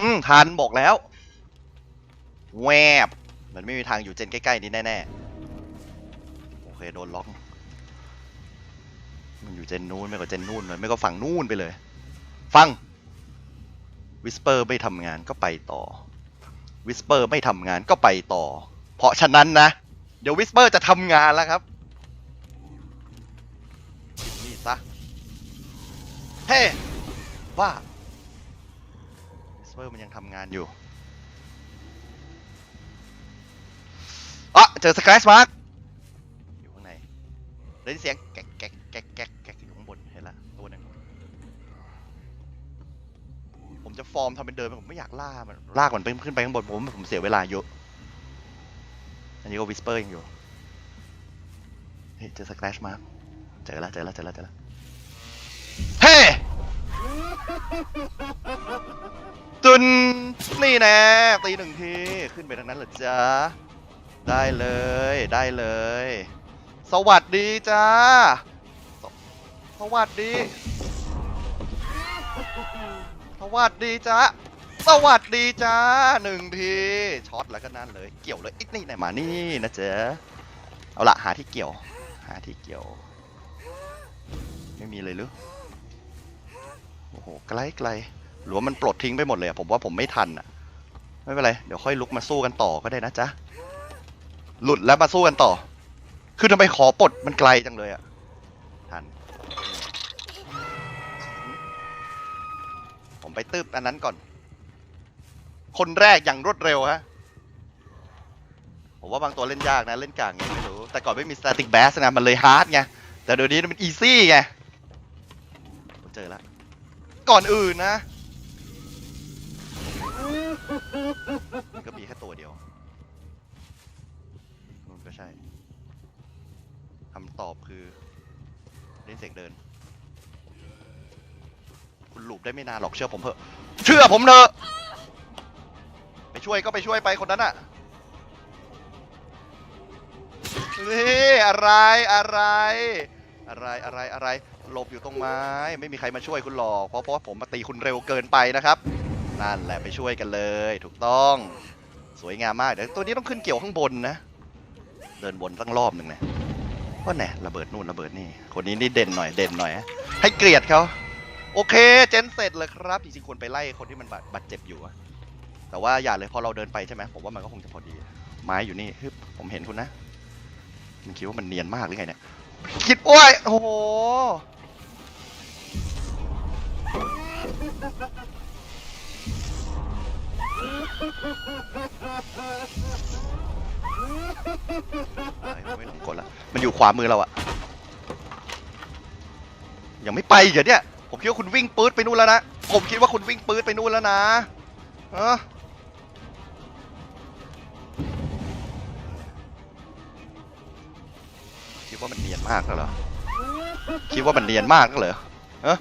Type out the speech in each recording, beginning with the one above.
อืมทันบอกแล้ว แวบ มันไม่มีทางอยู่เจนใกล้ๆนี้แน่ๆ โอเคโดนล็อก มันอยู่เจนนู้นไม่ก็เจนนู่นเลยไม่ก็ฝั่งนู่นไปเลย ฟัง วิสเปอร์ไม่ทำงานก็ไปต่อ วิสเปอร์ไม่ทำงานก็ไปต่อ เพราะฉะนั้นนะ เดี๋ยววิสเปอร์จะทำงานแล้วครับนี่ซะ เฮ้ว่า สเปอร์มันยังทำงานอยู่อะเจอสครชมาร์กอยู่ข้างในได้ยินเสียงแก๊กแก๊กแก๊กแก๊กแก๊กอยู่ข้างบนเห็นละตัวหนึงผมจะฟอร์มทำเป็นเดินไปผมไม่อยากล่ามันลากมันไปขึ้นไปข้างบนผมผมเสียเวลาเยอะอันนี้ก็วิสเปอร์ยังอยู่เฮ้ยเจอสครชมาร์กเจอแล้วเจอแล้วเจอแล้วเจอแล้ว ตุนนี่แน่ตีหนึ่งทีขึ้นไปทางนั้นเหรอจ๊ะ ได้เลยได้เลย สวัสดีจ้าสสวัสดี สวัสดีจ้าสวัสดีจ้าหนึ่งทีช็อตแล้วก็นั่นเลย เกี่ยวเลยอีกนี่ไหนมานี่นะเจ๊เอาละหาที่เกี่ยว หาที่เกี่ยว ไม่มีเลยหรือ ไกลไกลหรือว่ามันปลดทิ้งไปหมดเลยอะผมว่าผมไม่ทันอะ ไม่เป็นไร เดี๋ยวค่อยลุกมาสู้กันต่อก็ได้นะจ๊ะ หลุดแล้วมาสู้กันต่อ คือทำไมขอปลดมันไกลจังเลยอะ ทัน ผมไปตืบอันนั้นก่อน คนแรกอย่างรวดเร็วฮะ ผมว่าบางตัวเล่นยากนะ เล่นกลางไงไม่รู้ แต่ก่อนไม่มี static bash นะ มันเลยฮาร์ดไง แต่เดี๋ยวนี้มันอีซี่ไง ผมเจอแล้ว ก่อนอื่นนะมันก็มีแค่ตัวเดียวนู่นก็ใช่คำตอบคือเล่นเสียงเดิน คุณหลูบได้ไม่นานหรอกเชื่อผมเถอะ เชื่อผมเถอะ ไปช่วยก็ไปช่วยไปคนนั้นอะนี่อะไรอะไร อะไรอะไรอะไรหลบอยู่ตรงไม้ ไม่มีใครมาช่วยคุณหรอกเพราะเพราะผมมาตีคุณเร็วเกินไปนะครับนั่นแหละไปช่วยกันเลย ถูกต้องสวยงามมากเดี๋ยวตัวนี้ต้องขึ้นเกี่ยวข้างบนนะ เดินบนตั้งรอบหนึ่งนะว่าแน่ระเบิดนู่นระเบิดนี่ คนนี้นี่เด่นหน่อยเด่นหน่อย ให้เกลียดเขาโอเคเจนเสร็จเลยครับจริงๆควรไปไล่คนที่มันบาดบาดเจ็บอยู่อะแต่ว่าอย่าเลยพอเราเดินไปใช่ไหมผมว่ามันก็คงจะพอดี ไม้อยู่นี่ฮึบผมเห็นคุณนะ มันคิดว่ามันเนียนมากหรือไงเนี่ย คิดโอ้ยโอ้โหไม่ต้องกดละมันอยู่ขวามือเราอะยังไม่ไปเหรอเนี่ย ผมคิดว่าคุณวิ่งปื๊ดไปนู่นแล้วนะ ผมคิดว่าคุณวิ่งปื๊ดไปนู่นแล้วนะเออ ว่ามันเนียนมากแล้วเหรอ คิดว่ามันเนียนมากแล้วเหรอเออ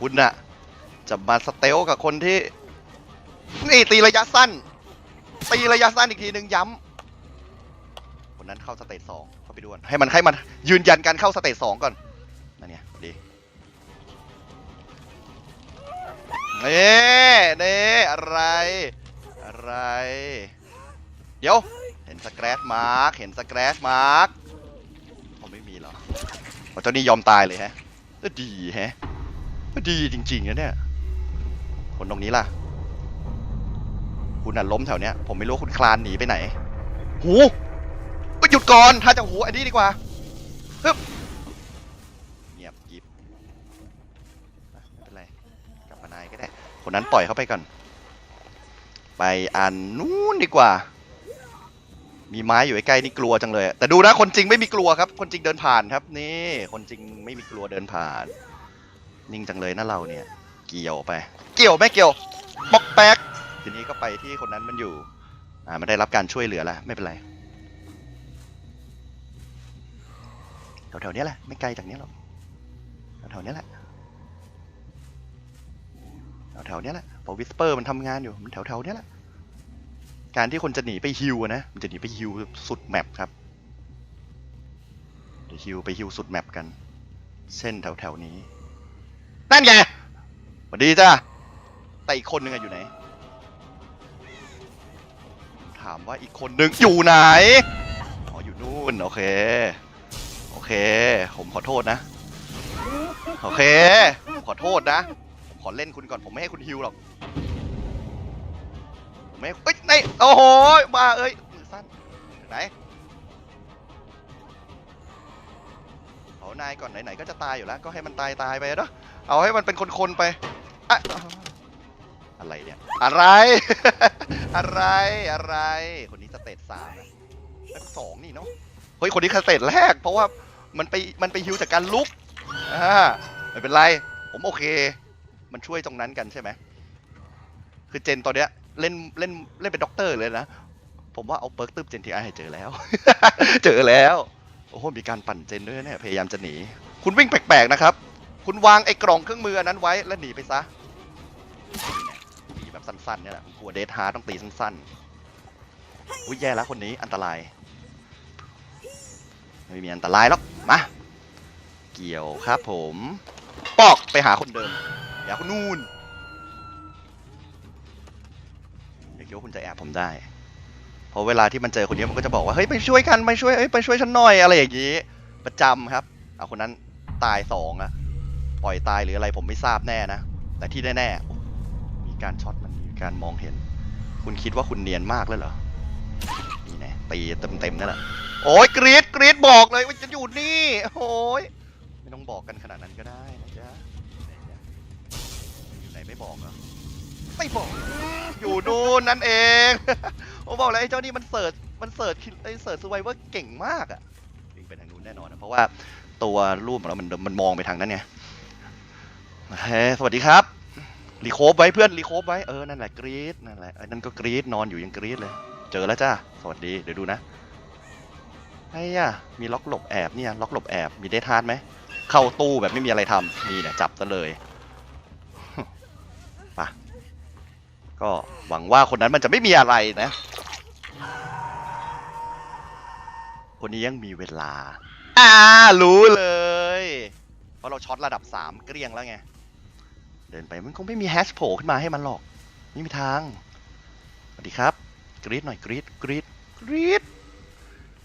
คุณน่ะ จะมาสเตลกับคนที่ นี่ตีระยะสั้น ตีระยะสั้นอีกทีหนึ่งย้ำคนนั้นเข้าสเตจสองเข้าไปด่วน ให้มันให้มันยืนยันการเข้าสเตจสองก่อนนั่นเนี่ยดีเน่เน่อะไร อะไร เดี๋ยว สแครชมาร์กเห็นสแครชมาร์กเขาไม่มีหรอเจ้านี่ยอมตายเลยฮะเออดีแฮะเออดีจริงๆนะเนี่ยคนตรงนี้ล่ะ คุณน่ะล้มแถวเนี้ย ผมไม่รู้คุณคลานหนีไปไหน หูเอ้ยหยุดก่อน ถ้าจะหูอันนี้ดีกว่าฮึบเงียบกิบไม่เป็นไร กลับมานายก็ได้ คนนั้นปล่อยเขาไปก่อน ไปอันนู้นดีกว่า มีไม้อยู่ใกล้ๆนี่กลัวจังเลยแต่ดูนะคนจริงไม่มีกลัวครับ คนจริงเดินผ่านครับนี่ คนจริงไม่มีกลัวเดินผ่าน นิ่งจังเลยนะเราเนี่ย เกี่ยวไป เกี่ยวไม่เกี่ยวปอกแป๊กทีนี้ก็ไปที่คนนั้นมันอยู่อ่ามันได้รับการช่วยเหลือแล้วไม่เป็นไรแถวๆนี้แหละไม่ไกลจากนี้หรอกแถวๆนี้แหละแถวๆนี้แหละพอวิสเปอร์มันทำงานอยู่มันแถวๆนี้แหละ การที่คนจะหนีไปฮิวนะ มันจะหนีไปฮิวสุดแมปครับเดี๋ยวฮิวไปฮิวสุดแมปกัน เส้นแถวๆนี้ นั่นไงสวัสดีจ้าแต่อีกคนนึงอะอยู่ไหน ถามว่าอีกคนนึงอยู่ไหน อ๋ออยู่นู่น โอเค โอเค ผมขอโทษนะ โอเค ขอโทษนะ ผมขอเล่นคุณก่อน ผมไม่ให้คุณฮิวหรอก มไม่ให้เอ้ยในโอ้โหมาเอ้ยมือสั้นไหนเอานายก่อนไหนๆก็จะตายอยู่แล้ว ก็ให้มันตายตายไปเนาะเอาให้มันเป็นคนๆไปอะอะไรเนี่ยอะไร อะไรอะไร คนนี้สเตจสามนะเอ้ยสองนี่เนาะเฮ้ยคนนี้สเตจแรก เพราะว่ามันไปมันไปฮิวจากการลุกอ่าไม่เป็นไร ผมโอเค มันช่วยตรงนั้นกันใช่ไหมคือเจนตอนเนี้ย เล่นเล่นเล่นเป็นด็อกเตอร์เลยนะ ผมว่าเอาเปิร์กตึบเจนทีไอเจอแล้ว เจอแล้ว โอ้โห มีการปั่นเจนด้วยเนี่ย พยายามจะหนี คุณวิ่งแปลกๆนะครับ คุณวางไอ้กล่องเครื่องมืออันนั้นไว้แล้วหนีไปซะหนีแบบสั้นๆเนี่ยแหละผมกลัวเดทฮาร์ต้องตีสั้นๆอุ้ยแย่แล้วคนนี้อันตราย ไม่มีอันตรายหรอก มา เกี่ยวครับผม ปอกไปหาคนเดิมอย่าคนนู่น คิดว่าคุณจะแอบผมได้ เพราะเวลาที่มันเจอคนนี้มันก็จะบอกว่าเฮ้ยไปช่วยกันไปช่วยเอ้ยไปช่วยฉันหน่อยอะไรอย่างนี้ ประจำครับเอาคนนั้นตายสองอะปล่อยตายหรืออะไรผมไม่ทราบแน่นะ แต่ที่แน่ๆมีการช็อตมันมีการมองเห็น คุณคิดว่าคุณเนียนมากแล้วเหรอนี่แน่ตีเต็มๆนั่นแหละโอ้ยกรีดกรีดบอกเลยว่าจะอยู่นี่โอ้ยไม่ต้องบอกกันขนาดนั้นก็ได้นะจ๊ะอยู่ไหนไม่บอกเหรอ ไม่บอก อยู่นู่นนั่นเองผมบอกแล้วไอ้เจ้านี่มันเสิร์ชมันเสิร์ชไอ้เสิร์ชสไวเวอร์เก่งมากอะวิ่งไปทางนู้นแน่นอนนะเพราะว่าตัวรูปของเรามันมันมองไปทางนั้นไงเฮ้สวัสดีครับรีโคฟไว้เพื่อนรีโคฟไว้เออนั่นแหละกรีดนั่นแหละไอ้นั่นก็กรีดนอนอยู่ยังกรีดเลย เจอแล้วจ้าสวัสดีเดี๋ยวดูนะไอ้ย่ะมีล็อกหลบแอบเนี่ยล็อกหลบแอบมีเดทฮาร์ดไหมเข้าตู้แบบไม่มีอะไรทำนี่เนี่ยจับซะเลย ไปะ ก็หวังว่าคนนั้นมันจะไม่มีอะไรนะ คนนี้ยังมีเวลา อ่า รู้เลย เพราะเราช็อตระดับสามเกลี้ยงแล้วไง เดินไปมันคงไม่มีแฮชโผล่ขึ้นมาให้มันหรอก ไม่มีทาง สวัสดีครับ กรีดหน่อยกรีดกรีดกรีด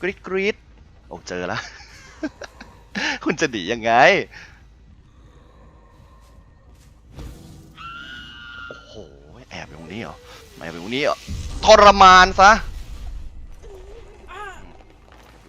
กรีดกรีดโอ้เจอแล้ว คุณจะหนียังไง แอบอยู่ตรงนี้เหรอแอบอยู่ตรงนี้เหรอทรมานซะ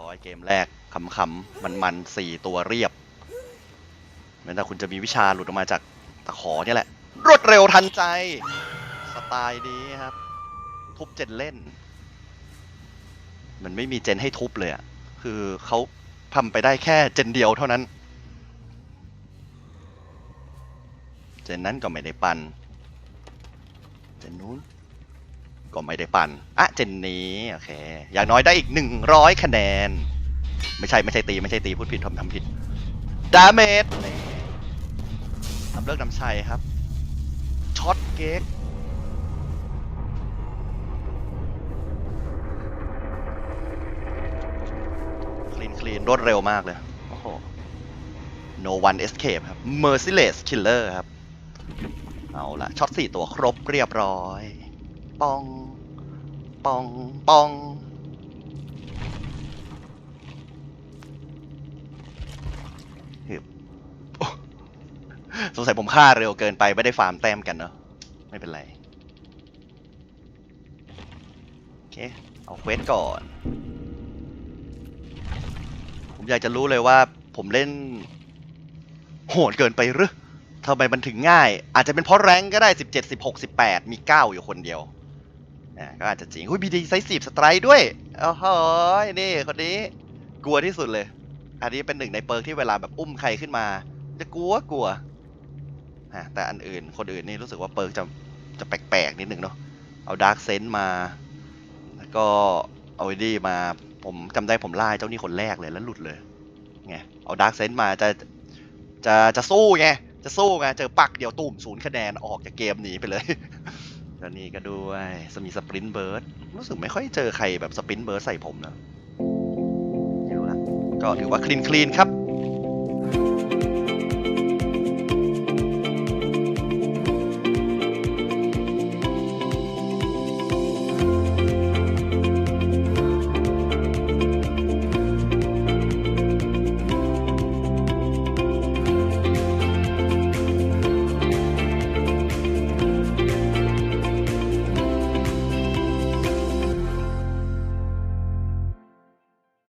ร้อยเกมแรกขำๆมันๆสี่ตัวเรียบแม้แต่คุณจะมีวิชาหลุดออกมาจากตะขอเนี่ยแหละ รวดเร็วทันใจ สไตล์นี้ครับ ทุบเจ็ดเล่น มันไม่มีเจนให้ทุบเลยอะคือเขาทำไปได้แค่เจนเดียวเท่านั้น เจนนั้นก็ไม่ได้ปัน จนนู้นก็ไม่ได้ปั่นอะเจนนี้โอเคอย่างน้อยได้อีกหนึ่งร้อยคะแนน ไม่ใช่ไม่ใช่ตีไม่ใช่ตีพูดผิดทำทำผิดดาเมจนำเลิกนำชัยครับช็อตเก๊กคลีนคลีนรวดเร็วมากเลย โอ้โห no one escape ครับ merciless killer ครับ เอาละช็อตสี่ตัวครบเรียบร้อย ปอง ปอง ปองฮึบสงสัยผมฆ่าเร็วเกินไปไม่ได้ฟาร์มแต้มกันเนอะไม่เป็นไร โอเค เอาเควสก่อน ผมอยากจะรู้เลยว่าผมเล่น โหดเกินไปหรือ ทำไมมันถึงง่าย อาจจะเป็นเพราะแรงก็ได้ 17 16 18 มี 9 อยู่คนเดียวนะก็อาจจะจริงอุ้ยมีดีไซส์สิบสไตร์ด้วยโอ้โหนี่คนนี้กลัวที่สุดเลย อันนี้เป็นหนึ่งในเปิร์กที่เวลาแบบอุ้มใครขึ้นมา จะกลัวกลัวฮะแต่อันอื่นคนอื่นนี่รู้สึกว่าเปิร์กจะจะแปลกๆนิดนึงเนาะเอาดาร์กเซนต์มา แล้วก็เอาไอ้นี่มาผมจำได้ผมไล่เจ้านี่คนแรกเลยแล้วหลุดเลยไงเอาดาร์กเซนต์มาจะจะจะสู้ไง จะสู้ไงเจอปักเดียวตุ่มศูนย์คะแนนออกจากเกมหนีไปเลยแล้วนี่ก็ด้วยสมีสปรินต์เบิร์ดรู้สึกไม่ค่อยเจอใครแบบสปรินต์เบิร์ดใส่ผมนะไม่รู้ละก็ถือว่าคลีนคลีนครับ